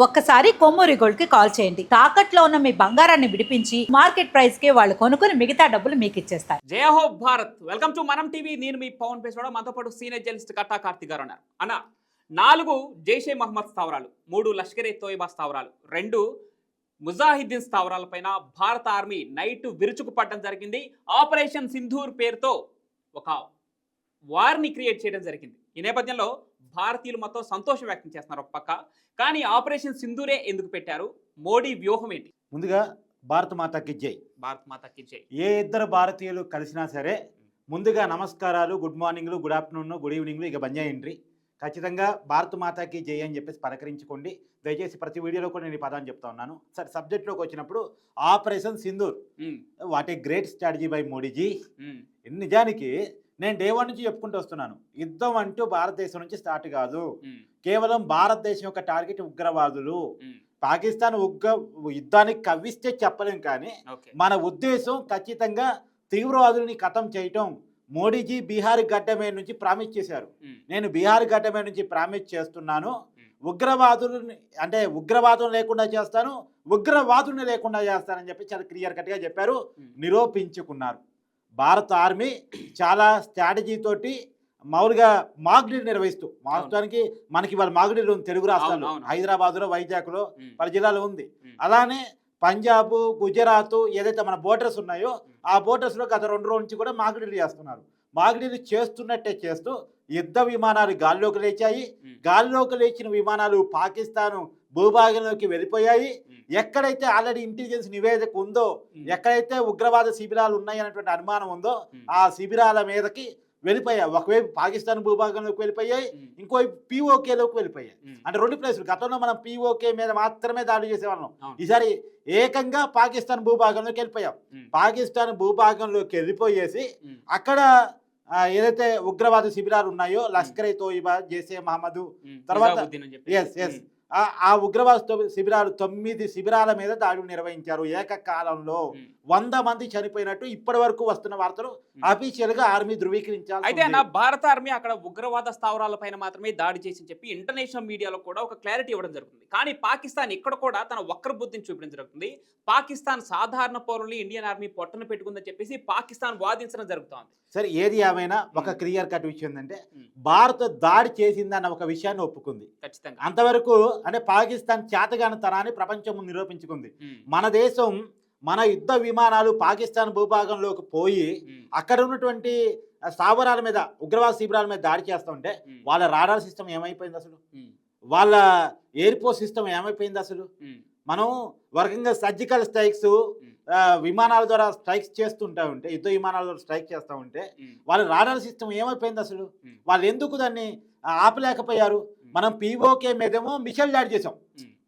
ఒక్కసారి కొమ్మూరి గోల్డ్కి కాల్ చేయండి. తాకట్లో ఉన్న మీ బంగారాన్ని విడిపించి మార్కెట్ ప్రైస్కి వాళ్ళు కొనుక్కుని మిగతా డబ్బులు మీకు ఇచ్చేస్తారు. జయ హో Bharat. Welcome to Manam TV. నేను మీ పవన్ పేసోడ మనతో పాటు సీనియర్ జర్నలిస్ట్ కట్టా కార్తిక్ గారు ఉన్నారు. అన్న నాలుగు జైషే మహమ్మద్ స్థావరాలు మూడు లష్కరే తోయిబా స్థావరాలు రెండు ముజాహిద్దీన్ స్థావరాలపైన భారత ఆర్మీ నైట్ విరుచుకుపడడం జరిగింది. ఆపరేషన్ సింధూర్ పేరుతో ఒక వార్ని క్రియేట్ చేయడం జరిగింది. ఈ నేపథ్యంలో భారతీయులు మొత్తం సంతోషం వ్యక్తం చేస్తున్నారు ఒక పక్క. కానీ ఆపరేషన్ సింధూరే ఎందుకు పెట్టారు? మోడీ వ్యూహం ఏంటి? ముందుగా భారత మాతకి జై. భారత్ మాతకి జై. ఏ ఇద్దరు భారతీయులు కలిసినా సరే ముందుగా నమస్కారాలు గుడ్ మార్నింగ్లు గుడ్ ఆఫ్టర్నూన్ గుడ్ ఈవినింగ్లు ఇక బంజాయండ్రి ఖచ్చితంగా భారత మాతకి జై అని చెప్పేసి పలకరించుకోండి. దయచేసి ప్రతి వీడియోలో కూడా నేను ఈ పదాన్ని చెప్తా ఉన్నాను. సరే సబ్జెక్ట్లోకి వచ్చినప్పుడు operation Sindoor. What a great strategy by Modiji. నిజానికి నేను డే వన్ నుంచి చెప్పుకుంటూ వస్తున్నాను. యుద్ధం అంటూ భారతదేశం నుంచి స్టార్ట్ కాదు. కేవలం భారతదేశం యొక్క టార్గెట్ ఉగ్రవాదులు. పాకిస్తాన్ ఉగ్ర యుద్ధానికి కవ్విస్తే చెప్పలేం కానీ మన ఉద్దేశం ఖచ్చితంగా తీవ్రవాదుల్ని ఖతం చేయటం. మోడీజీ బీహార్ గడ్డ మీద నుంచి ప్రామిస్ చేశారు. నేను బీహార్ గడ్డ మీద నుంచి ప్రామిస్ చేస్తున్నాను. ఉమ్. ఉగ్రవాదులని అంటే ఉగ్రవాదం లేకుండా చేస్తాను. ఉగ్రవాదుల్ని లేకుండా చేస్తానని చెప్పి చాలా క్లియర్ కట్గా చెప్పారు. నిరూపించుకున్నారు. భారత ఆర్మీ చాలా స్ట్రాటజీ తోటి మామూలుగా మాగ్డీలు నిర్వహిస్తూ వాస్తవానికి మనకి వాళ్ళ మాగ్డీలు ఉంది తెలుగు రాష్ట్రాల్లో. హైదరాబాద్లో వైజాగ్లో పలు జిల్లాలో ఉంది. అలానే పంజాబ్ గుజరాత్ ఏదైతే మన బోర్డర్స్ ఉన్నాయో ఆ బోర్డర్స్లో గత రెండు రోజుల నుంచి కూడా మాగిడీలు చేస్తున్నారు. మాగిడీలు చేస్తున్నట్టే చేస్తూ యుద్ధ విమానాలు గాల్లోకి లేచాయి. గాల్లోకి లేచిన విమానాలు పాకిస్తాన్ భూభాగంలోకి వెళ్ళిపోయాయి ఎక్కడైతే ఆల్రెడీ ఇంటెలిజెన్స్ నివేదిక ఉందో. ఎక్కడైతే ఉగ్రవాద శిబిరాలు ఉన్నాయనేటువంటి అనుమానం ఉందో. ఆ శిబిరాల మీదకి వెళ్ళిపోయాయి ఒకవైపు పాకిస్తాన్ భూభాగంలోకి వెళ్ళిపోయాయి ఇంకోవైపు పీఓకేలోకి వెళ్ళిపోయాయి. అంటే రెండు ప్లేసులు గతంలో మనం పీఓకే మీద మాత్రమే దాడి చేసేవాళ్ళం. ఈసారి ఏకంగా పాకిస్తాన్ భూభాగంలోకి వెళ్ళిపోయాం పాకిస్తాన్ భూభాగంలోకి వెళ్ళిపోయేసి అక్కడ ఏదైతే ఉగ్రవాద శిబిరాలు ఉన్నాయో లష్కర్ ఏ తోయిబా జైసే మహమ్మద్. తర్వాత-. ఎస్ ఎస్ ఆ ఉగ్రవాద శిబిరాలు తొమ్మిది శిబిరాల మీద దాడులు నిర్వహించారు ఏకకాలంలో. వంద మంది చనిపోయినట్టు ఇప్పటి వరకు వస్తున్న వార్తలు అఫీషియల్గా ఆర్మీ ధృవీకరించాలి అయితే అన్న భారత ఆర్మీ అక్కడ ఉగ్రవాద స్థావరాల పైన మాత్రమే దాడి చేసి చెప్పి ఇంటర్నేషనల్ మీడియాలో కూడా ఒక క్లారిటీ ఇవ్వడం జరుగుతుంది. కానీ పాకిస్తాన్ ఇక్కడ కూడా తన వక్ర బుద్ధిని చూపించడం జరుగుతుంది. పాకిస్తాన్ సాధారణ పౌరుల్ని ఇండియన్ ఆర్మీ పొట్టన పెట్టుకుందని చెప్పేసి పాకిస్తాన్ వాదించడం జరుగుతోంది. సరే ఏది ఏమైనా ఒక క్లియర్ కట్ విషయం ఏంటంటే. భారత్ దాడి చేసిందన్న ఒక విషయాన్ని ఒప్పుకుంది. ఖచ్చితంగా. అంతవరకు అంటే పాకిస్తాన్ చేతగాని తనాన్ని ప్రపంచం నిరూపించుకుంది. మన దేశం మన యుద్ధ విమానాలు పాకిస్తాన్ భూభాగంలోకి పోయి అక్కడ ఉన్నటువంటి స్థావరాల మీద ఉగ్రవాద శిబిరాల మీద దాడి చేస్తూ ఉంటే ఉమ్, వాళ్ళ రాడార్ సిస్టమ్ ఏమైపోయింది అసలు? వాళ్ళ ఎయిర్పోర్ట్ సిస్టమ్ ఏమైపోయింది అసలు? మనం వర్గంగా సర్జికల్ స్ట్రైక్స్ విమానాల ద్వారా స్ట్రైక్స్ చేస్తుంటా ఉంటే యుద్ధ విమానాల ద్వారా స్ట్రైక్ చేస్తూ ఉంటే వాళ్ళ రాడార్ సిస్టమ్ ఏమైపోయింది అసలు? వాళ్ళు ఎందుకు దాన్ని ఆపలేకపోయారు? మనం పీఓకే మీదేమో మిసైల్ దాడి చేసాం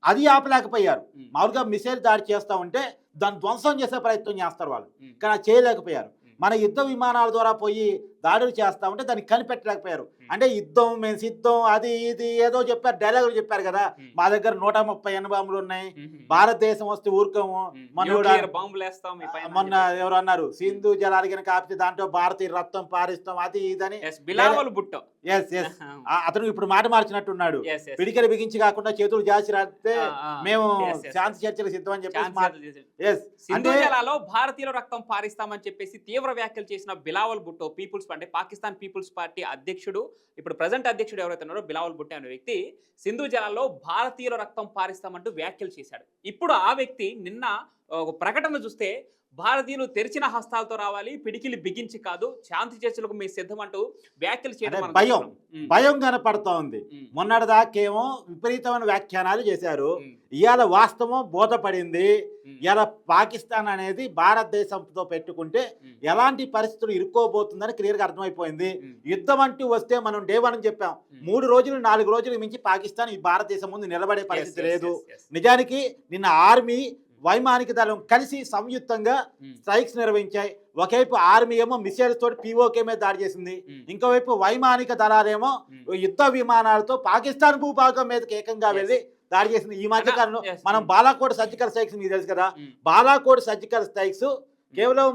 అది ఆపలేకపోయారు. మామూలుగా మిసైల్ దాడి చేస్తూ ఉంటే దాన్ని ధ్వంసం చేసే ప్రయత్నం చేస్తారు వాళ్ళు. కానీ చేయలేకపోయారు. మన యుద్ధ విమానాల ద్వారా పోయి దాడులు చేస్తా ఉంటే దాన్ని కనిపెట్టలేకపోయారు. అంటే యుద్ధం మేము సిద్ధం అది ఇది ఏదో చెప్పారు డైలాగులు చెప్పారు కదా. మా దగ్గర నూట ముప్పై ఎనబాంబులు ఉన్నాయి. ఉమ్, భారతదేశం వస్తే ఊరుకోము. మన బాంబులు మొన్న. ఎవరు అన్నారు సింధు జలాలు కనుక ఆపితే దాంట్లో భారతీయ రక్తం పారిస్తాం అది ఇదని. ఎస్ ఎస్ అతను ఇప్పుడు మాట మార్చినట్టున్నాడు. Yes, yes. పిడికలు బిగించి కాకుండా చేతులు జాచి రాస్తే మేము శాంతి. చర్చలు సిద్ధం అని చెప్పేసి భారతీయుల రక్తం పారిస్తామని చెప్పేసి తీవ్ర వ్యాఖ్యలు చేసిన బిలావల్ భుట్టో పీపుల్స్ అంటే పాకిస్తాన్ పీపుల్స్ పార్టీ అధ్యక్షుడు ఇప్పుడు ప్రజెంట్ అధ్యక్షుడు ఎవరైతే ఉన్నారో బిలావల్ భుట్టో అనే వ్యక్తి సింధు జలాల్లో భారతీయుల రక్తం పారిస్తామంటూ వ్యాఖ్యలు చేశాడు. ఇప్పుడు ఆ వ్యక్తి నిన్న ఒక ప్రకటన చూస్తే భారతీయులు తెరిచిన హస్తాలతో రావాలి పిడికిలి బిగించి కాదు శాంతి చర్చలకు మీ సిద్ధం అంటూ వ్యాఖ్యలు చేయడం భయం. భయం కనపడతా ఉంది. ఉమ్, మొన్నటి దాకేమో విపరీతమైన వ్యాఖ్యానాలు చేశారు. ఇవాళ వాస్తవం బోధపడింది. ఇవాళ పాకిస్తాన్ అనేది భారతదేశంతో పెట్టుకుంటే ఎలాంటి పరిస్థితులు ఇరుక్కోబోతుందని క్లియర్గా అర్థమైపోయింది. ఉమ్, యుద్ధం అంటూ వస్తే మనం డే వన్ చెప్పాం. మూడు రోజులు నాలుగు రోజులు మించి పాకిస్తాన్ ఈ భారతదేశం ముందు నిలబడే పరిస్థితి లేదు. నిజానికి నిన్న ఆర్మీ వైమానిక దళం కలిసి సంయుక్తంగా స్ట్రైక్స్ నిర్వహించాయి. ఒకవైపు ఆర్మీ ఏమో మిసైల్స్ తోటి పీఓకే మీద దాడి చేసింది. ఇంకోవైపు వైమానిక దళాలేమో. యుద్ధ విమానాలతో పాకిస్తాన్ భూభాగం మీదకి ఏకంగా. వెళ్ళి దాడి చేసింది ఈ మధ్య కాలంలో. మనం బాలాకోట్ సర్జికల్ స్ట్రైక్స్ మీకు తెలుసు కదా బాలాకోట్ సర్జికల్ స్ట్రైక్స్ కేవలం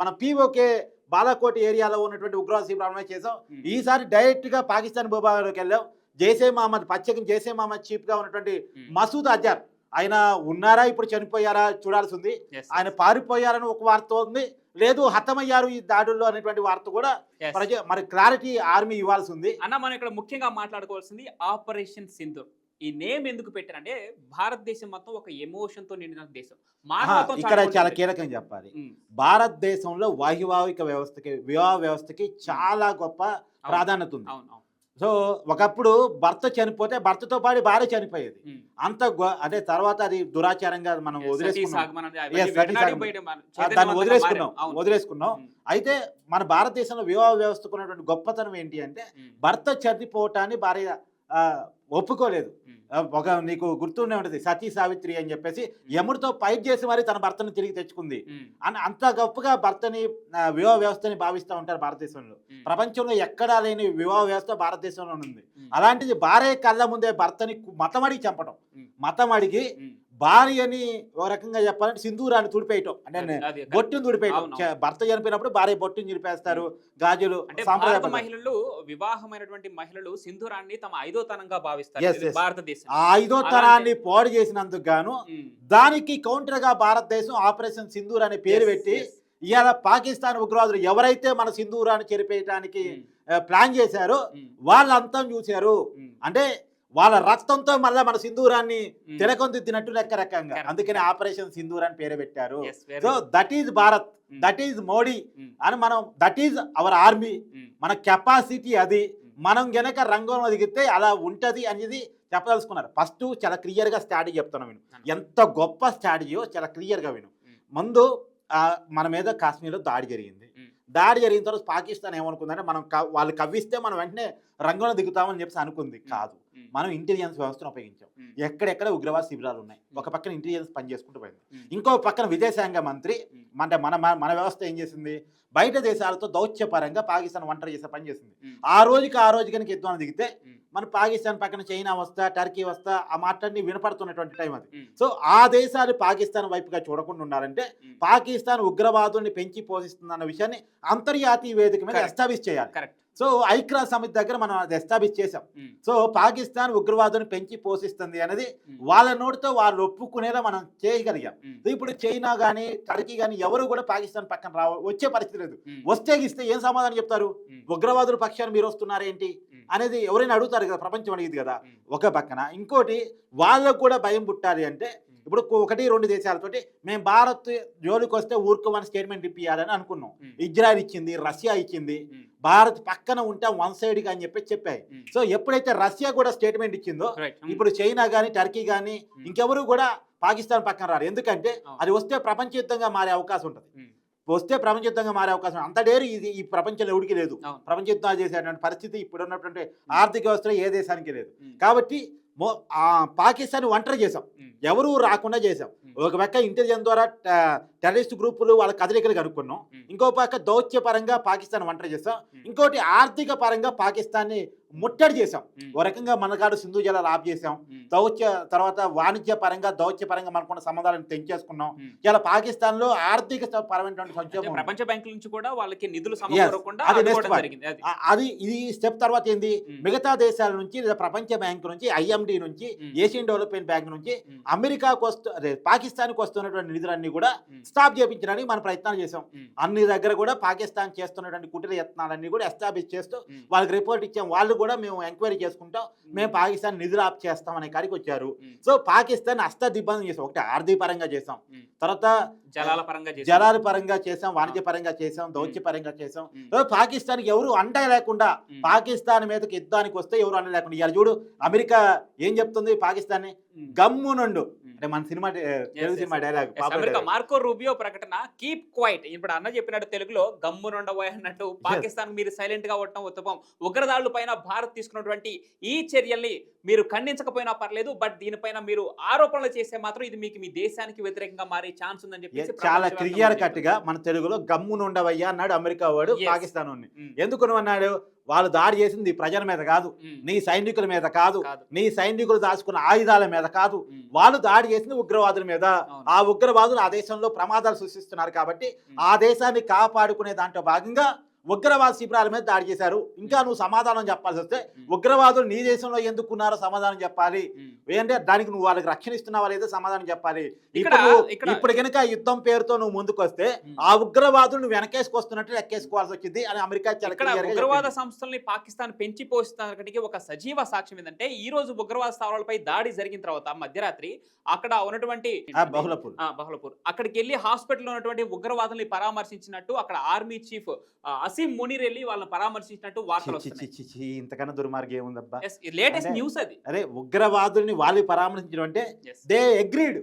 మన పీఓకే బాలాకోట్ ఏరియాలో ఉన్నటువంటి ఉగ్రవాద శిబిరాలనే చేసాం. ఈసారి డైరెక్ట్గా పాకిస్తాన్ భూభాగంలోకి వెళ్ళాం జైసే మహమ్మద్ పచ్చకి జైసే మహమ్మద్ చీఫ్గా ఉన్నటువంటి. మసూద్ అజార్ ఆయన ఉన్నారా ఇప్పుడు చనిపోయారా చూడాల్సి ఉంది ఆయన. పారిపోయారని ఒక వార్త ఉంది లేదు హతమయ్యారు ఈ దాడుల్లో అనేటువంటి వార్త కూడా. ప్రజ మరి క్లారిటీ ఆర్మీ ఇవ్వాల్సి ఉంది అన్న మనం ఇక్కడ ముఖ్యంగా మాట్లాడుకోవాల్సింది ఆపరేషన్ సింధూర్ ఈ నేమ్ ఎందుకు పెట్టారంటే భారతదేశం మొత్తం ఒక ఎమోషన్తో నిండిన దేశం. ఇక్కడ. చాలా కీలకం చెప్పాలి. భారతదేశంలో వైవాహిక వ్యవస్థకి వివాహ వ్యవస్థకి చాలా గొప్ప ప్రాధాన్యత ఉంది. సో ఒకప్పుడు భర్త చనిపోతే భర్తతో పాటు భార్య చనిపోయేది. అంత అదే తర్వాత అది దురాచారంగా మనం వదిలేసుకున్నాం. దాన్ని వదిలేసుకున్నాం. వదిలేసుకున్నాం. అయితే మన భారతదేశంలో వివాహ వ్యవస్థకు ఉన్నటువంటి గొప్పతనం ఏంటి అంటే భర్త చనిపోవటాన్ని భార్య ఒప్పుకోలేదు. ఒక నీకు గుర్తుండే ఉంటుంది సతీ సావిత్రి అని చెప్పేసి యముడితో ఫైట్ చేసి మరి తన భర్తను తిరిగి తెచ్చుకుంది. అని అంత గొప్పగా భర్తని వివాహ వ్యవస్థని భావిస్తూ ఉంటారు భారతదేశంలో. ప్రపంచంలో ఎక్కడా లేని వివాహ వ్యవస్థ భారతదేశంలో ఉంది. అలాంటిది భార్య కళ్ళ ముందే భర్తని మతం అడిగి చంపడం. మతం అడిగి. భార్యని ఓ రకంగా చెప్పాలంటే సింధూరాన్ని తుడిపేయటం. అంటే. బొట్టును తుడిపేయటం. భర్త చనిపోయినప్పుడు భార్య బొట్టును చిరిపేస్తారు గాజులు అంటే సాంప్రదాయ. మహిళలు వివాహమైనటువంటి మహిళలు సింధూరాన్ని తమ ఐదో తనంగా భావిస్తారు. భారతదేశం. ఆ ఐదో తరాన్ని పోడు చేసినందుకు గాను దానికి కౌంటర్గా భారతదేశం ఆపరేషన్ సింధూర్ అనే పేరు పెట్టి. ఇవాళ పాకిస్తాన్ ఉగ్రవాదులు ఎవరైతే మన సింధూరాన్ని చెరిపేయటానికి ప్లాన్ చేశారో వాళ్ళంతా చూశారు. అంటే వాళ్ళ రక్తంతో మళ్ళీ మన సింధూరాన్ని ఉమ్. తిలకొందిద్దినట్టు లెక్క రకంగా అందుకని. ఆపరేషన్ సింధూర్ అని పేరు పెట్టారు so. That is Bharat that is Modi అని మనం దట్ ఈజ్ అవర్ ఆర్మీ మన కెపాసిటీ అది. మనం గనక రంగంలో దిగితే అలా ఉంటది అనేది చెప్పదలుచుకున్నారు ఫస్ట్ చాలా క్లియర్గా స్ట్రాటజీ చెప్తాను విను ఎంత గొప్ప స్ట్రాటజీయో చాలా క్లియర్గా విను. ముందు ఆ, మన మీద కాశ్మీర్లో దాడి జరిగింది. దాడి జరిగిన తర్వాత పాకిస్తాన్ ఏమనుకుందంటే మనం వాళ్ళు కవ్విస్తే మనం వెంటనే రంగంలో దిగుతామని చెప్పేసి అనుకుంది. కాదు. మనం ఇంటెలిజెన్స్ వ్యవస్థను ఉపయోగించాం. ఎక్కడెక్కడ ఉగ్రవాద శిబిరాలు ఉన్నాయి. ఒక పక్కన ఇంటెలిజెన్స్ పని చేసుకుంటూ పోయింది. ఇంకో పక్కన విదేశాంగ మంత్రి. అంటే మన మన మన వ్యవస్థ ఏం చేసింది? బయట దేశాలతో దౌత్యపరంగా పాకిస్తాన్ ఒంటరి చేసే పని చేసింది. ఆ రోజుకి ఆ రోజు కనుక యుద్ధం దిగితే మన పాకిస్తాన్ పక్కన చైనా వస్తా టర్కీ వస్తా ఆ మాటలన్నీ వినపడుతున్నటువంటి టైం అది. సో ఆ దేశాలు పాకిస్తాన్ వైపుగా చూడకుండా ఉండాలంటే. పాకిస్తాన్ ఉగ్రవాదుల్ని పెంచి పోషిస్తుందన్న విషయాన్ని అంతర్జాతీయ వేదిక మీద. ఎస్టాబ్లిష్ చేయాలి. కరెక్ట్ సో ఐక్రా సమితి దగ్గర మనం అది ఎస్టాబ్లిష్ చేసాం సో పాకిస్తాన్ ఉగ్రవాదుని పెంచి పోషిస్తుంది అనేది వాళ్ళ నోటితో వాళ్ళు ఒప్పుకునేలా మనం చేయగలిగాం. ఇప్పుడు చైనా కానీ టర్కీ కానీ ఎవరు కూడా పాకిస్తాన్ పక్కన రావ వచ్చే పరిస్థితి లేదు. వస్తే ఇస్తే ఏం సమాధానం చెప్తారు? ఉగ్రవాదుల పక్షాన్ని మీరు వస్తున్నారేంటి? అనేది ఎవరైనా అడుగుతారు కదా ప్రపంచం అడిగింది కదా ఒక పక్కన. ఇంకోటి వాళ్ళకు కూడా భయం పుట్టాలి అంటే ఇప్పుడు ఒకటి రెండు దేశాలతోటి మేము భారత్ జోలికి వస్తే ఊరుకోమని స్టేట్మెంట్ ఇప్పియాలని అనుకున్నాం. ఇజ్రాయెల్ ఇచ్చింది రష్యా ఇచ్చింది భారత్ పక్కన ఉంటాం వన్ సైడ్గా అని చెప్పి చెప్పాయి. సో ఎప్పుడైతే రష్యా కూడా స్టేట్మెంట్ ఇచ్చిందో ఇప్పుడు చైనా కానీ టర్కీ కానీ. ఇంకెవరు కూడా పాకిస్తాన్ పక్కన రారు. ఎందుకంటే. అది వస్తే ప్రపంచ యుద్ధంగా మారే అవకాశం ఉంటుంది. వస్తే ప్రపంచ యుద్ధంగా మారే అవకాశం. అంత డేరు ఇది ఈ ప్రపంచంలో ఎవరికి లేదు. ప్రపంచ యుద్ధాలు చేసేటువంటి పరిస్థితి ఇప్పుడు ఉన్నటువంటి ఆర్థిక వ్యవస్థలో ఏ దేశానికి లేదు కాబట్టి పాకిస్తాన్ ఒంటరి చేసాం ఎవరు రాకుండా చేసాం. ఒక పక్క ఇంటెలిజెన్స్ ద్వారా టెర్రరిస్ట్ గ్రూపులు వాళ్ళ కదలికలు కనుక్కున్నాం. ఇంకో పక్క దౌత్య పరంగా పాకిస్తాన్ ఒంటరి చేసాం. ఇంకోటి ఆర్థిక పరంగా పాకిస్తాన్ని ముట్టడి చేసాం ఓ రకంగా మనకాడు సింధు జలాలు ఆఫ్ చేసాం దౌత్య తర్వాత వాణిజ్య పరంగా దౌత్య పరంగా మనకున్న సంబంధాలను తెంచేసుకున్నాం. ఇలా పాకిస్తాన్లో ఆర్థిక పరమైనటువంటి సంక్షోభం ఉంది. ప్రపంచ బ్యాంకుల నుంచి కూడా వాళ్ళకి నిధులు అది ఇది స్టెప్ తర్వాత ఏంది. మిగతా దేశాల నుంచి లేదా ప్రపంచ బ్యాంక్ నుంచి ఐఎండి నుంచి. ఏషియన్ డెవలప్మెంట్ బ్యాంక్ నుంచి అమెరికాకు వస్తూ అదే పాకిస్తాన్కి వస్తున్నటువంటి నిధులన్నీ కూడా స్టాప్ చేయించడానికి మనం ప్రయత్నాలు చేసాం అన్ని దగ్గర కూడా పాకిస్తాన్ చేస్తున్నటువంటి కుటీర యత్నాలన్నీ కూడా ఎస్టాబ్లిష్ చేస్తూ వాళ్ళకి రిపోర్ట్ ఇచ్చాం. వాళ్ళు కూడా మేము ఎంక్వైరీ చేసుకుంటాం. మేము. పాకిస్తాన్ నిధులు ఆప్ చేస్తాం అనే కాడికి వచ్చారు. సో పాకిస్తాన్ అష్టదిబ్బంది చేసాం. ఒకటి ఆర్థిక పరంగా చేసాం. తర్వాత జలాల పరంగా. జలాల పరంగా చేసాం వాణిజ్య పరంగా చేసాం దౌత్య పరంగా చేసాం. పాకిస్తాన్కి ఎవరు అండ లేకుండా పాకిస్తాన్ మీదకి యుద్ధానికి వస్తే ఎవరు అండ లేకుండా ఇవాళ చూడు అమెరికా ఏం చెప్తుంది పాకిస్తాన్ని? ఉమ్. అంటే మన cinema Telugu cinema. Dialogue America Marco Rubio ప్రకటన కీప్ క్వైట్ ఇప్పుడు అన్న చెప్పినట్టు తెలుగులో గమ్ము నుండబోయ్ అన్నట్టు పాకిస్తాన్ మీరు సైలెంట్గా ఉండటం ఉత్తమం ఉగ్రదాడుల పైన భారత్ తీసుకున్నటువంటి ఈ చర్యల్ని మీరు ఖండించకపోయినా పర్లేదు బట్ దీనిపైన మీరు ఆరోపణలు చేస్తే మాత్రం ఇది మీకు మీ దేశానికి వ్యతిరేకంగా మారే ఛాన్స్ ఉందని చెప్పేసి చాలా క్లియర్. కట్గా మన తెలుగులో గమ్ము నుండవయ్యా అన్నాడు అమెరికా వాడు. పాకిస్తాన్. ఉమ్, ఎందుకు అన్నాడు వాళ్ళు దాడి చేసింది ప్రజల మీద కాదు. నీ సైనికుల మీద కాదు. నీ సైనికులు దాచుకున్న ఆయుధాల మీద కాదు. వాళ్ళు దాడి చేసింది ఉగ్రవాదుల మీద. ఆ ఉగ్రవాదులు ఆ దేశంలో ప్రమాదాలు సృష్టిస్తున్నారు కాబట్టి ఆ దేశాన్ని కాపాడుకునే దాంట్లో భాగంగా ఉగ్రవాద శిబిరాల మీద దాడి చేశారు. ఇంకా నువ్వు సమాధానం చెప్పాల్సి వస్తే ఉగ్రవాదులు నీ దేశంలో ఎందుకున్నారో సమాధానం చెప్పాలి. ఏంటంటే దానికి నువ్వు వాళ్ళకి రక్షణ ఇస్తున్నావా లేదో సమాధానం చెప్పాలి. ఇక్కడ- ఇప్పుడు ఇప్పుడు కనుక యుద్ధం పేరుతో నువ్వు ముందుకు వస్తే. ఆ ఉగ్రవాదులు నువ్వు వెనకేసుకొస్తున్నట్టు లెక్కేసుకోవాల్సి వచ్చింది అని అమెరికా ఉగ్రవాద. సంస్థల్ని పాకిస్తాన్ పెంచి పోషిస్తున్నప్పటికీ ఒక సజీవ సాక్ష్యం ఏంటంటే ఈ రోజు ఉగ్రవాద స్థావరాలపై దాడి జరిగిన తర్వాత మధ్యరాత్రి అక్కడ ఉన్నటువంటి బహుళపూర్. బహుళపూర్. అక్కడికి వెళ్ళి హాస్పిటల్లో ఉన్నటువంటి ఉగ్రవాదుల్ని పరామర్శించినట్టు అక్కడ ఆర్మీ చీఫ్ అసీం మునీర్ వెళ్ళి వాళ్ళని పరామర్శించినట్టు వార్తలు ఇంతకన్నా దుర్మార్గం ఏముందబ్బా? లేటెస్ట్ న్యూస్ అది. అరే ఉగ్రవాదుల్ని వాళ్ళు పరామర్శించడం అంటే. They agreed.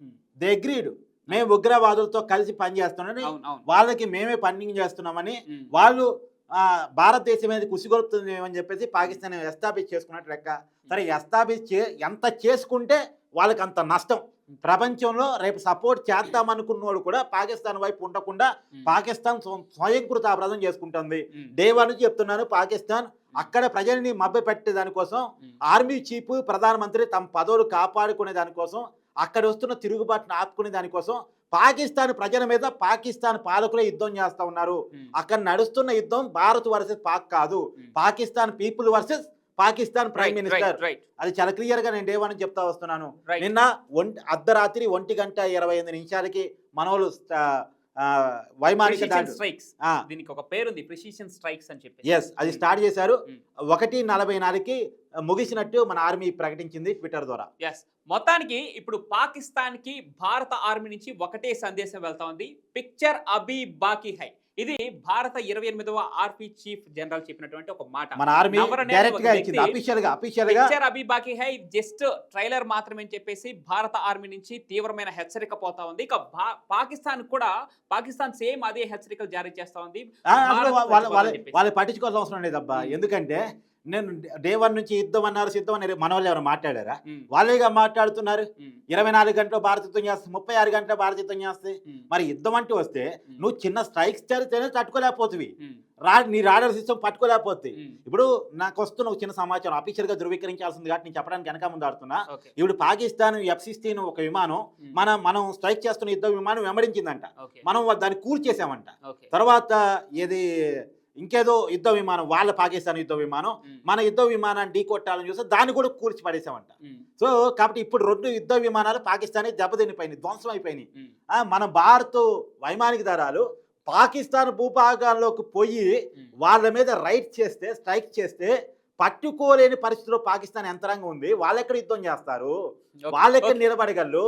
Hmm. They agreed. మేము ఉగ్రవాదులతో కలిసి పనిచేస్తున్నామని వాళ్ళకి మేమే ఫండింగ్ చేస్తున్నామని ఉమ్. వాళ్ళు ఆ, భారతదేశం మీద కుసిగొలుపుతుంది అని చెప్పేసి పాకిస్తాన్ ఎస్టాబ్లిష్ చేసుకున్నట్టు లెక్క. సరే ఎస్టాబ్లిష్ ఎంత చేసుకుంటే వాళ్ళకి అంత నష్టం. ప్రపంచంలో రేపు సపోర్ట్ చేద్దామనుకున్నోడు కూడా పాకిస్తాన్ వైపు ఉండకుండా. పాకిస్తాన్ స్వ- స్వయంకృత అపరాధం చేసుకుంటుంది వన్ నుంచి చెప్తున్నాను పాకిస్తాన్ అక్కడ ప్రజల్ని మభ్య పెట్టే దానికోసం. ఆర్మీ చీఫ్ ప్రధానమంత్రి తమ పదవులు కాపాడుకునే దానికోసం అక్కడ వస్తున్న తిరుగుబాటును ఆపుకునే దానికోసం పాకిస్తాన్ ప్రజల మీద పాకిస్తాన్ పాలకులే యుద్ధం చేస్తా ఉన్నారు. అక్కడ నడుస్తున్న యుద్ధం భారత్ వర్సెస్ పాక్ కాదు. Pakistan people versus Pakistan prime minister. అది చాలా క్లియర్గా నేను డే వన్ చెప్తా వస్తున్నాను. నిన్న అర్ధరాత్రి ఒంటి గంట ఇరవై ఎనిమిది నిమిషాలకి మనోళ్ళు ఆ, వైమానిక. ఆ, దీనికి ఒక పేరుంది ప్రిసిషన్ స్ట్రైక్స్ అని చెప్పి ఎస్ అది స్టార్ట్ చేశారు. Mm. ఒకటి నలభై నాలుగుకి ముగిసినట్టు మన ఆర్మీ ప్రకటించింది ట్విట్టర్ ద్వారా. ఎస్ మొత్తానికి ఇప్పుడు పాకిస్తాన్కి భారత ఆర్మీ నుంచి ఒకటే సందేశం వెళ్తా ఉంది. పిక్చర్ అబీ బాకీ హై. ఇది భారత ఇరవై ఎనిమిదవ ఆర్పీ చీఫ్ జనరల్ చెప్పినటువంటి ఒక మాట. మన ఆర్మీ నవరనే డైరెక్ట్గా ఒక ఇచ్చింది వ్యక్తి అఫీషియల్గా అఫీషియల్గా. పిక్చర్ అబీ బాకీ హై జస్ట్ ట్రైలర్ మాత్రమే అని చెప్పేసి భారత ఆర్మీ నుంచి తీవ్రమైన హెచ్చరిక పోతా ఉంది. ఇక పాకిస్తాన్ కూడా పాకిస్తాన్ సేమ్ అదే హెచ్చరికలు జారీ చేస్తా ఉంది. వాళ్ళ పట్టించుకోవాల్సిన అవసరం లేదబ్బా. ఎందుకంటే నేను డే వన్ నుంచి యుద్ధం అన్నారు సిద్ధం అన్నారు. మన వాళ్ళు ఎవరు మాట్లాడారా? వాళ్ళేగా మాట్లాడుతున్నారు. ఇరవై నాలుగు గంటలు భారత యుద్ధం చేస్తే ముప్పై ఆరు గంటల భారత యుద్ధం చేస్తే మరి యుద్ధం అంటూ వస్తే నువ్వు చిన్న స్ట్రైక్స్ చేస్తేనే తట్టుకోలేకపోతుంది రా నీ రాడర్ సిస్టమ్ పట్టుకోలేకపోతుంది ఉమ్, ఇప్పుడు నాకు వస్తున్న ఒక చిన్న సమాచారం అఫీషియల్గా ధృవీకరించాల్సింది కాబట్టి నేను చెప్పడానికి వెనక ముందు ఆడుతున్నా. ఇప్పుడు పాకిస్తాన్ ఎఫ్ సిక్స్టీన్ ఒక విమానం మన మనం స్ట్రైక్ చేస్తున్న యుద్ధ విమానం వెంబడించిందంట. మనం దాన్ని కూల్చేసామంట తర్వాత ఇది ఇంకేదో యుద్ధ విమానం వాళ్ళ పాకిస్తాన్ యుద్ధ విమానం మన యుద్ధ విమానాన్ని ఢీ కొట్టాలని చూస్తే దాన్ని కూడా కూల్చి పడేసామంట సో కాబట్టి ఇప్పుడు రెండు యుద్ధ విమానాలు పాకిస్తాన్ దెబ్బతినిపోయినాయి ధ్వంసం అయిపోయినాయి మన భారత్ వైమానిక దళాలు పాకిస్తాన్ భూభాగాల్లోకి పోయి. వాళ్ళ మీద రైట్ చేస్తే స్ట్రైక్ చేస్తే పట్టుకోలేని పరిస్థితిలో పాకిస్తాన్ యంత్రాంగం ఉంది. వాళ్ళెక్కడ యుద్ధం చేస్తారు? వాళ్ళెక్కడ. నిలబడగలరు?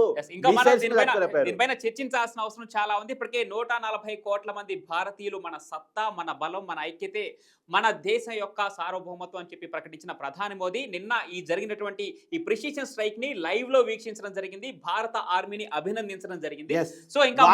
దీనిపైన చర్చించాల్సిన అవసరం చాలా ఉంది. ఇప్పటికే నూట నలభై కోట్ల మంది భారతీయులు మన సత్తా మన బలం మన ఐక్యతే మన దేశం యొక్క సార్వభౌమత్వం అని చెప్పి ప్రకటించిన ప్రధాని మోదీ నిన్న ఈ జరిగినటువంటి ఈ ప్రిసిషన్ స్ట్రైక్ని లైవ్లో వీక్షించడం జరిగింది. భారత ఆర్మీని అభినందించడం జరిగింది. సో ఇంకా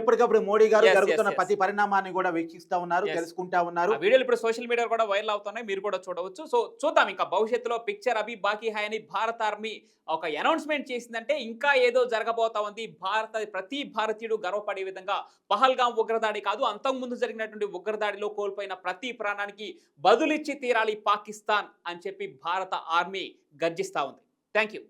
ఎప్పటికప్పుడు మోడీ గారు జరుగుతున్న. ప్రతి పరిణామాన్ని కూడా వీక్షిస్తా ఉన్నారు. తెలుసుకుంటా ఉన్నారు. వీడియోలు ఇప్పుడు సోషల్ మీడియా కూడా వైరల్ అవుతున్నాయి. మీరు కూడా చూడవచ్చు. సో చూద్దాం ఇంకా భవిష్యత్తులో పిక్చర్ అభి బాకీ హాయ్ అని భారత ఆర్మీ ఒక అనౌన్స్మెంట్ చేసిందంటే ఇంకా ఏదో జరగబోతా ఉంది. భారత ప్రతి భారతీయుడు గర్వపడే విధంగా పహల్గాం ఉగ్రదాడి కాదు అంతకుముందు జరిగినటువంటి ఉగ్రదాడిలో కోల్పోయిన ప్రతి ప్రాణానికి బదులిచ్చి తీరాలి పాకిస్తాన్ అని చెప్పి భారత ఆర్మీ గర్జిస్తా ఉంది. Thank you